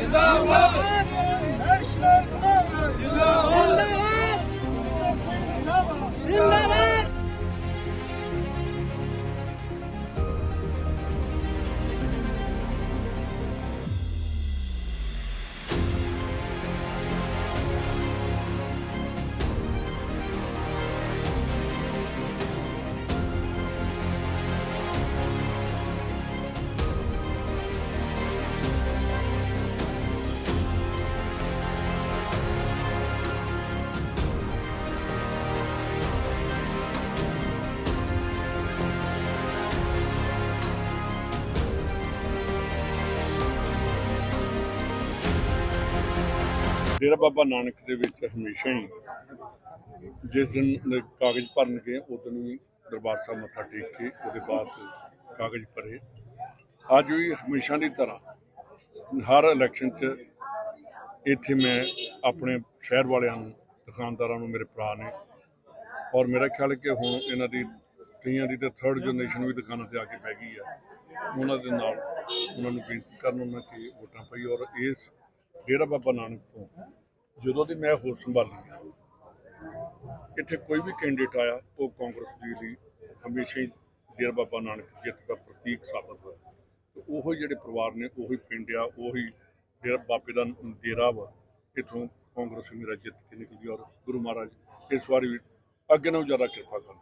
जिंदाबाद ਡੇਰਾ ਬਾਬਾ ਨਾਨਕ ਦੇ ਵਿੱਚ ਹਮੇਸ਼ਾ ਹੀ ਜਿਸ ਦਿਨ ਕਾਗਜ਼ ਭਰਨ ਗਏ ਉਦੋਂ ਵੀ ਦਰਬਾਰ ਸਾਹਿਬ ਮੱਥਾ ਟੇਕ ਕੇ ਉਹਦੇ ਬਾਅਦ ਕਾਗਜ਼ ਭਰੇ। ਅੱਜ ਵੀ ਹਮੇਸ਼ਾ ਦੀ ਤਰ੍ਹਾਂ ਹਰ ਇਲੈਕਸ਼ਨ 'ਚ ਇੱਥੇ ਮੈਂ ਆਪਣੇ ਸ਼ਹਿਰ ਵਾਲਿਆਂ ਨੂੰ, ਦੁਕਾਨਦਾਰਾਂ ਨੂੰ, ਮੇਰੇ ਭਰਾ ਨੇ ਔਰ ਮੇਰਾ ਖਿਆਲ ਕਿ ਹੁਣ ਇਹਨਾਂ ਦੀ ਕਈਆਂ ਦੀ ਤਾਂ ਥਰਡ ਜਨਰੇਸ਼ਨ ਵੀ ਦੁਕਾਨਾਂ ਤੇ ਆ ਕੇ ਬਹਿ ਗਈ ਆ ਉਹਨਾਂ ਦੇ ਨਾਲ ਉਹਨਾਂ ਨੂੰ ਬੇਨਤੀ ਕਰਨ ਉਹਨਾਂ ਕਿ ਵੋਟਾਂ ਪਾਈ ਔਰ ਇਸ ਡੇਰਾ ਬਾਬਾ ਨਾਨਕ ਤੋਂ, ਜਦੋਂ ਦੀ ਮੈਂ ਹੋਰ ਸੰਭਾਲੀ ਇੱਥੇ ਕੋਈ ਵੀ ਕੈਂਡੀਡੇਟ ਆਇਆ, ਉਹ ਕਾਂਗਰਸ ਦੀ ਲਈ ਹਮੇਸ਼ਾ ਹੀ ਡੇਰਾ ਬਾਬਾ ਨਾਨਕ ਜਿੱਤ ਦਾ ਪ੍ਰਤੀਕ ਸਾਬਤ ਹੋਇਆ। ਤੇ ਉਹੋ ਜਿਹੜੇ ਪਰਿਵਾਰ ਨੇ, ਉਹੀ ਪਿੰਡ ਆ, ਉਹੀ ਡੇਰਾ ਬਾਬੇ ਦਾ ਡੇਰਾ ਵਾ, ਇੱਥੋਂ ਕਾਂਗਰਸ ਮੇਰਾ ਜਿੱਤ ਕੇ ਨਿਕਲੀ ਔਰ ਗੁਰੂ ਮਹਾਰਾਜ ਇਸ ਵਾਰੀ ਵੀ ਅੱਗੇ ਨਾਲੋਂ ਜ਼ਿਆਦਾ ਕਿਰਪਾ ਕਰਨ